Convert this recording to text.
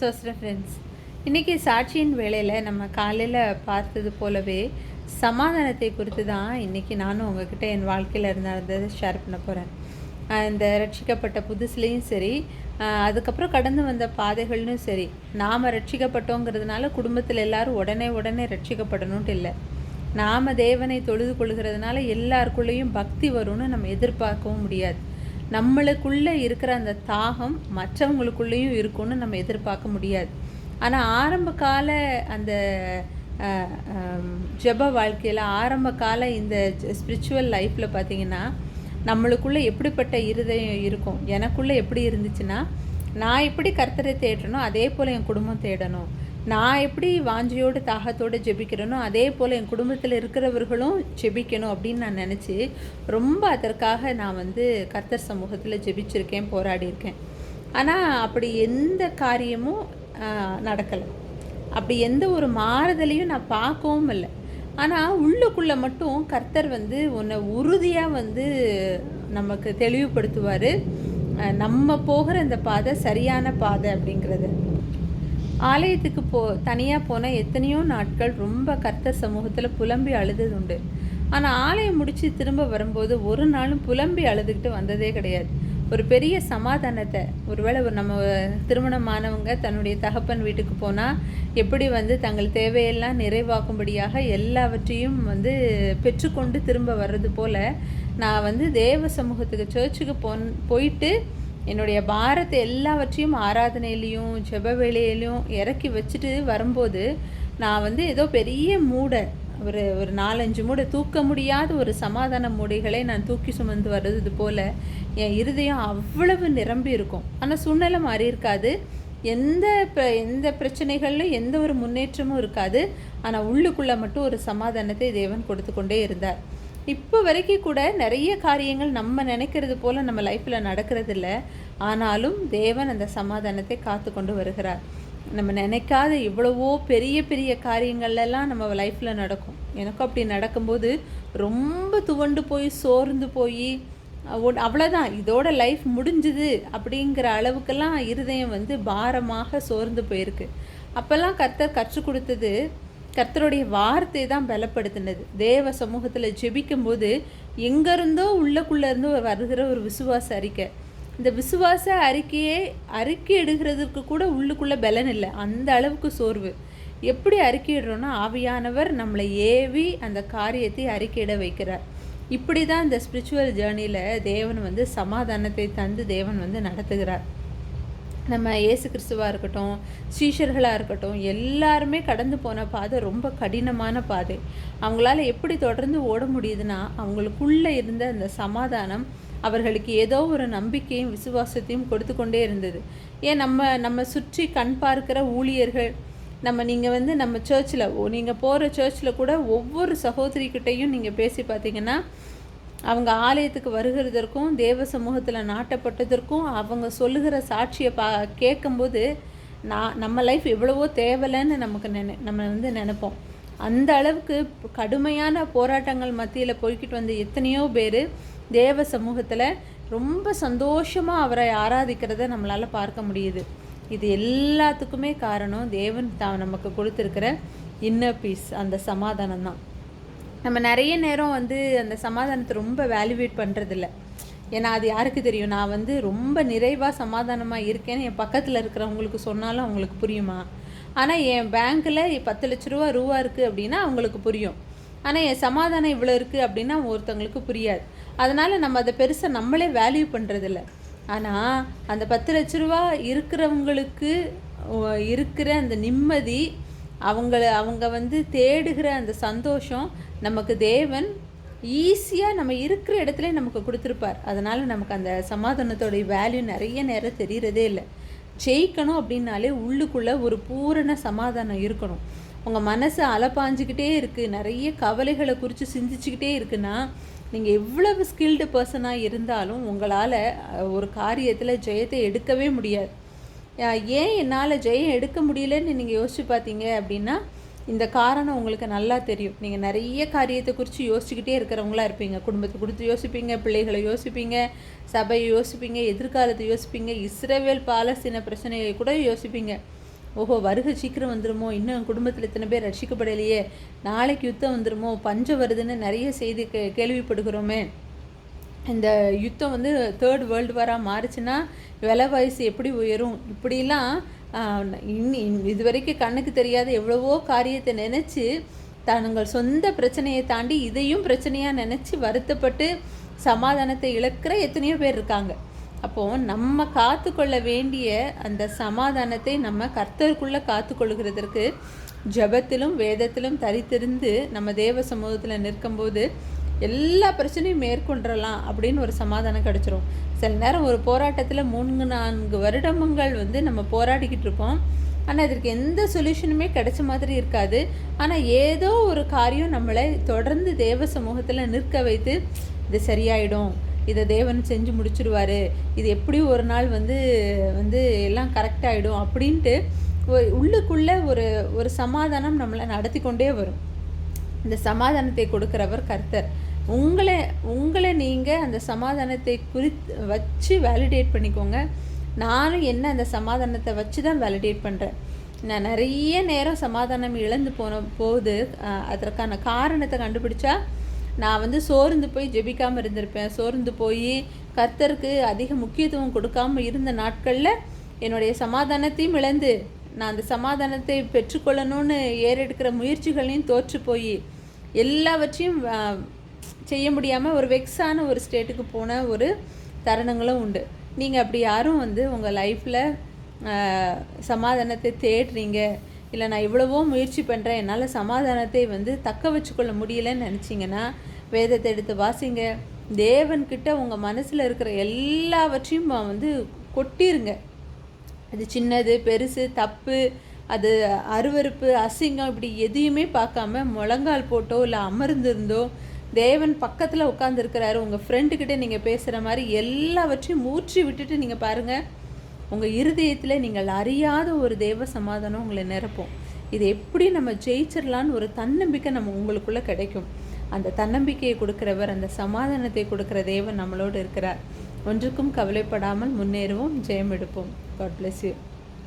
சோஸ்ர friends இன்றைக்கி சாட்சியின் வேலையில் நம்ம காலையில் பார்த்தது போலவே சமாதானத்தை குறித்து தான் இன்றைக்கி நானும் உங்ககிட்ட என் வாழ்க்கையில் இருந்ததை ஷேர் பண்ண போகிறேன் இந்த ரட்சிக்கப்பட்ட புதுசுலேயும் சரி அதுக்கப்புறம் கடந்து வந்த பாதைகள்னு சரி நாம் ரட்சிக்கப்பட்டோங்கிறதுனால குடும்பத்தில் எல்லாரும் உடனே உடனே ரட்சிக்கப்படணும்ட்டு இல்லை. நாம் தேவனை தொழுது கொள்கிறதுனால எல்லாருக்குள்ளேயும் பக்தி வரும்னு நம்ம எதிர்பார்க்கவும் முடியாது. நம்மளுக்குள்ளே இருக்கிற அந்த தாகம் மற்றவங்களுக்குள்ளேயும் இருக்கும்னு நம்ம எதிர்பார்க்க முடியாது. ஆனால் ஆரம்ப கால அந்த ஜப ஜெப வாழ்க்கையில் ஆரம்ப கால இந்த ஸ்பிரிச்சுவல் லைஃப்பில் பார்த்தீங்கன்னா நம்மளுக்குள்ளே எப்படிப்பட்ட இருதயம் இருக்கும்? எனக்குள்ளே எப்படி இருந்துச்சுன்னா நான் எப்படி கர்த்தரை தேடணும்? அதே போல் என் குடும்பம் தேடணும். நான் எப்படி வாஞ்சியோடு தாகத்தோடு ஜெபிக்கிறேனோ அதே போல் என் குடும்பத்தில் இருக்கிறவர்களும் ஜெபிக்கணும் அப்படின்னு நான் நினச்சி ரொம்ப அதற்காக நான் வந்து கர்த்தர் சமூகத்தில் ஜெபிச்சிருக்கேன் போராடியிருக்கேன். ஆனால் அப்படி எந்த காரியமும் நடக்கலை. அப்படி எந்த ஒரு மாறுதலையும் நான் பார்க்கவும் இல்லை. ஆனால் உள்ளுக்குள்ளே மட்டும் கர்த்தர் வந்து உன்னை உறுதியாக வந்து நமக்கு தெளிவுபடுத்துவார். நம்ம போகிற இந்த பாதை சரியான பாதை அப்படிங்கிறது. ஆலயத்துக்கு போ தனியாக போன எத்தனையோ நாட்கள் ரொம்ப கர்த்தர் சமூகத்தில் புலம்பி அழுதது உண்டு ஆனால் ஆலயம் முடித்து திரும்ப வரும்போது ஒரு நாளும் புலம்பி அழுதுகிட்டு வந்ததே கிடையாது. ஒரு பெரிய சமாதானத்தை ஒருவேளை ஒரு நம்ம திருமணமானவங்க தன்னுடைய தகப்பன் வீட்டுக்கு போனால் எப்படி வந்து தங்கள் தேவையெல்லாம் நிறைவாக்கும்படியாக எல்லாவற்றையும் வந்து பெற்றுக்கொண்டு திரும்ப வர்றது போல் நான் வந்து தேவ சமூகத்துக்கு சர்ச்சுக்கு போன் போயிட்டு என்னுடைய பாரத்தை எல்லாவற்றையும் ஆராதனையிலையும் ஜெப வேலையிலையும் இறக்கி வச்சுட்டு வரும்போது நான் வந்து ஏதோ பெரிய மூடை ஒரு ஒரு நாலஞ்சு மூடை தூக்க முடியாத ஒரு சமாதான மூடைகளை நான் தூக்கி சுமந்து வர்றது போல் என் இருதயம் அவ்வளவு நிரம்பி இருக்கும். ஆனால் சூழ்நிலை மாறி இருக்காது. எந்த எந்த பிரச்சனைகள்லையும் எந்த ஒரு முன்னேற்றமும் இருக்காது. ஆனால் உள்ளுக்குள்ளே மட்டும் ஒரு சமாதானத்தை தேவன் கொடுத்து கொண்டே இருந்தார். இப்போ வரைக்கும் கூட நிறைய காரியங்கள் நம்ம நினைக்கிறது போல் நம்ம லைஃப்பில் நடக்கிறதில்ல. ஆனாலும் தேவன் அந்த சமாதானத்தை காத்து கொண்டு வருகிறார். நம்ம நினைக்காத இவ்வளவோ பெரிய பெரிய காரியங்கள்லாம் நம்ம லைஃப்பில் நடக்கும். எனக்கும் அப்படி நடக்கும்போது ரொம்ப துவண்டு போய் சோர்ந்து போய் ஒ- அவ்வளோதான் இதோட லைஃப் முடிஞ்சுது அப்படிங்கிற அளவுக்கெல்லாம் இருதயம் வந்து பாரமாக சோர்ந்து போயிருக்கு. அப்போல்லாம் கர்த்தர் கற்றுக் கொடுத்தது கர்த்தருடைய வார்த்தை தான் பலப்படுத்தினது. தேவ சமூகத்தில் ஜெபிக்கும்போது எங்கேருந்தோ உள்ளக்குள்ளேருந்தோ வருகிற ஒரு விசுவாச அறிக்கை. இந்த விசுவாச அறிக்கையே அறிக்கை எடுக்கிறதுக்கு கூட உள்ளுக்குள்ளே பலன் இல்லை. அந்த அளவுக்கு சோர்வு. எப்படி அறிக்கையிடுறோன்னா ஆவியானவர் நம்மளை ஏவி அந்த காரியத்தை அறிக்கையிட வைக்கிறார். இப்படி தான் இந்த ஸ்பிரிச்சுவல் ஜேர்னியில் தேவன் வந்து சமாதானத்தை தந்து தேவன் வந்து நடத்துகிறார். நம்ம இயேசு கிறிஸ்துவாக இருக்கட்டும் ஸ்ரீஷர்களாக இருக்கட்டும் எல்லாருமே கடந்து போன பாதை ரொம்ப கடினமான பாதை. அவங்களால எப்படி தொடர்ந்து ஓட முடியுதுன்னா அவங்களுக்குள்ளே இருந்த அந்த சமாதானம் அவர்களுக்கு ஏதோ ஒரு நம்பிக்கையும் விசுவாசத்தையும் கொடுத்து கொண்டே இருந்தது. ஏன் நம்ம நம்ம சுற்றி கண் பார்க்கிற ஊழியர்கள் நம்ம நீங்கள் வந்து நம்ம சர்ச்சில் நீங்கள் போகிற சர்ச்சில் கூட ஒவ்வொரு சகோதரிக்கிட்டையும் நீங்கள் பேசி பார்த்தீங்கன்னா அவங்க ஆலயத்துக்கு வருகிறதற்கும் தேவ சமூகத்தில் நாட்டப்பட்டதற்கும் அவங்க சொல்லுகிற சாட்சியை பா கேட்கும்போது நான் நம்ம லைஃப் எவ்வளவோ தேவலைன்னு நமக்கு நினை நம்ம வந்து நினைப்போம். அந்த அளவுக்கு கடுமையான போராட்டங்கள் மத்தியில் போய்கிட்டு வந்த எத்தனையோ பேர் தேவ சமூகத்தில் ரொம்ப சந்தோஷமாக அவரை ஆராதிக்கிறத நம்மளால் பார்க்க முடியுது. இது எல்லாத்துக்குமே காரணம் தேவன் தான் நமக்கு கொடுத்துருக்கிற இன்னர் பீஸ் அந்த சமாதானம் தான் நம்ம நிறைய நேரம் வந்து அந்த சமாதானத்தை ரொம்ப வேல்யூவேட் பண்ணுறதில்ல ஏன்னா அது யாருக்கு தெரியும்? நான் வந்து ரொம்ப நிறைவாக சமாதானமாக இருக்கேன்னு என் பக்கத்தில் இருக்கிறவங்களுக்கு சொன்னாலும் அவங்களுக்கு புரியுமா? ஆனால் என் பேங்க்கில் பத்து லட்ச ரூபா ரூபா இருக்குது அப்படின்னா அவங்களுக்கு புரியும். ஆனால் என் சமாதானம் இவ்வளோ இருக்குது அப்படின்னா ஒருத்தவங்களுக்கு புரியாது. அதனால் நம்ம அதை பெருசாக நம்மளே வேல்யூ பண்ணுறதில்ல ஆனால் அந்த பத்து லட்ச ரூபா இருக்கிறவங்களுக்கு இருக்கிற அந்த நிம்மதி அவங்கள அவங்க வந்து தேடுகிற அந்த சந்தோஷம் நமக்கு தேவன் ஈஸியாக நம்ம இருக்கிற இடத்துல நமக்கு கொடுத்துருப்பார். அதனால் நமக்கு அந்த சமாதானத்தோடைய வேல்யூ நிறைய நேரம் தெரிகிறதே இல்லை. ஜெயிக்கணும் அப்படின்னாலே உள்ளுக்குள்ளே ஒரு பூரண சமாதானம் இருக்கணும். உங்கள் மனசு அலப்பாஞ்சிக்கிட்டே இருக்குது நிறைய கவலைகளை குறித்து சிந்திச்சுக்கிட்டே இருக்குன்னா நீங்கள் எவ்வளவு ஸ்கில்டு பர்சனாக இருந்தாலும் உங்களால் ஒரு காரியத்தில் ஜெயத்தை எடுக்கவே முடியாது. ஏன் என்னால் ஜெயம் எடுக்க முடியலன்னு நீங்கள் யோசிச்சு பார்த்தீங்க அப்படின்னா இந்த காரணம் உங்களுக்கு நல்லா தெரியும். நீங்கள் நிறைய காரியத்தை குறித்து யோசிச்சுக்கிட்டே இருக்கிறவங்களா இருப்பீங்க. குடும்பத்தை கொடுத்து யோசிப்பீங்க பிள்ளைகளை யோசிப்பீங்க சபையை யோசிப்பீங்க எதிர்காலத்தை யோசிப்பீங்க இஸ்ரேவேல் பாலஸ்தீன பிரச்சனையை கூட யோசிப்பீங்க. ஓஹோ வருகை சீக்கிரம் வந்துருமோ? இன்னும் குடும்பத்தில் இத்தனை பேர் ரட்சிக்கப்படலையே. நாளைக்கு யுத்தம் வந்துருமோ? பஞ்சம் வருதுன்னு நிறைய செய்தி கே கேள்விப்படுகிறோமே. இந்த யுத்தம் வந்து தேர்ட் வேர்ல்டு வாராக மாறுச்சுன்னா விலைவாசி எப்படி உயரும்? இப்படிலாம் இன்னி இதுவரைக்கும் கண்ணுக்கு தெரியாத எவ்வளவோ காரியத்தை நினச்சி தங்கள் சொந்த பிரச்சனையை தாண்டி இதையும் பிரச்சனையாக நினச்சி வருத்தப்பட்டு சமாதானத்தை இழக்கிற எத்தனையோ பேர் இருக்காங்க. அப்போது நம்ம காத்துக்கொள்ள வேண்டிய அந்த சமாதானத்தை நம்ம கர்த்தருக்குள்ளே காத்துக்கொள்கிறதற்கு ஜபத்திலும் வேதத்திலும் தரித்திருந்து நம்ம தேவ சமூகத்தில் நிற்கும்போது எல்லா பிரச்சனையும் மேற்கொண்டுடலாம் அப்படின்னு ஒரு சமாதானம் கிடச்சிரும். சில நேரம் ஒரு போராட்டத்தில் மூணு நான்கு வருடங்கள் வந்து நம்ம போராடிக்கிட்டு இருப்போம். ஆனால் இதற்கு எந்த சொல்யூஷனுமே கிடைச்ச மாதிரி இருக்காது. ஆனால் ஏதோ ஒரு காரியம் நம்மளை தொடர்ந்து தேவ சமூகத்தில் நிற்க வைத்து இது சரியாயிடும். இதை தேவன் செஞ்சு முடிச்சிருவார். இது எப்படியும் ஒரு நாள் வந்து வந்து எல்லாம் கரெக்டாகிடும் அப்படின்ட்டு உள்ளுக்குள்ளே ஒரு ஒரு சமாதானம் நம்மளை நடத்தி கொண்டே வரும். இந்த சமாதானத்தை கொடுக்குறவர் கர்த்தர். உங்களை உங்களை நீங்கள் அந்த சமாதானத்தை குறித்து வச்சு வேலிடேட் பண்ணிக்கோங்க. நானும் என்ன அந்த சமாதானத்தை வச்சு தான் வேலிடேட் பண்ணுறேன் நான் நிறைய நேரம் சமாதானம் இழந்து போன போது அதற்கான காரணத்தை கண்டுபிடிச்சா நான் வந்து சோர்ந்து போய் ஜெபிக்காமல் இருந்திருப்பேன். சோர்ந்து போய் கர்த்தருக்கு அதிக முக்கியத்துவம் கொடுக்காம இருந்த நாட்களில் என்னுடைய சமாதானத்தையும் இழந்து நான் அந்த சமாதானத்தை பெற்றுக்கொள்ளணும்னு ஏறெடுக்கிற முயற்சிகளையும் தோற்று போய் எல்லாவற்றையும் செய்ய முடியாமல் ஒரு வெக்ஸான ஒரு ஸ்டேட்டுக்கு போன ஒரு தருணங்களும் உண்டு. நீங்கள் அப்படி யாரும் வந்து உங்கள் லைஃப்பில் சமாதானத்தை தேடுறீங்க. இல்லை நான் இவ்வளவோ முயற்சி பண்ணுறேன் என்னால் சமாதானத்தை வந்து தக்க வச்சுக்கொள்ள முடியலன்னு நினச்சிங்கன்னா வேதத்தை எடுத்து வாசிங்க. தேவன்கிட்ட உங்கள் மனசில் இருக்கிற எல்லாவற்றையும் வந்து கொட்டிருங்க. அது சின்னது பெருசு தப்பு அது அருவறுப்பு அசிங்கம் இப்படி எதையுமே பார்க்காம முழங்கால் போட்டோ இல்லை அமர்ந்திருந்தோ தேவன் பக்கத்தில் உட்காந்துருக்கிறாரு உங்கள் ஃப்ரெண்டுக்கிட்டே நீங்கள் பேசுகிற மாதிரி எல்லாவற்றையும் மூச்சு விட்டுட்டு நீங்கள் பாருங்கள் உங்கள் இருதயத்தில் நீங்கள் அறியாத ஒரு தேவ சமாதானம் உங்களை நிரப்போம். இது எப்படி நம்ம ஜெயிச்சிடலான்னு ஒரு தன்னம்பிக்கை நம்ம உங்களுக்குள்ளே கிடைக்கும். அந்த தன்னம்பிக்கையை கொடுக்குறவர் அந்த சமாதானத்தை கொடுக்குற தேவன் நம்மளோடு இருக்கிறார். ஒன்றுக்கும் கவலைப்படாமல் முன்னேறுவோம் ஜெயம் எடுப்போம் காட் பிளஸ் யூ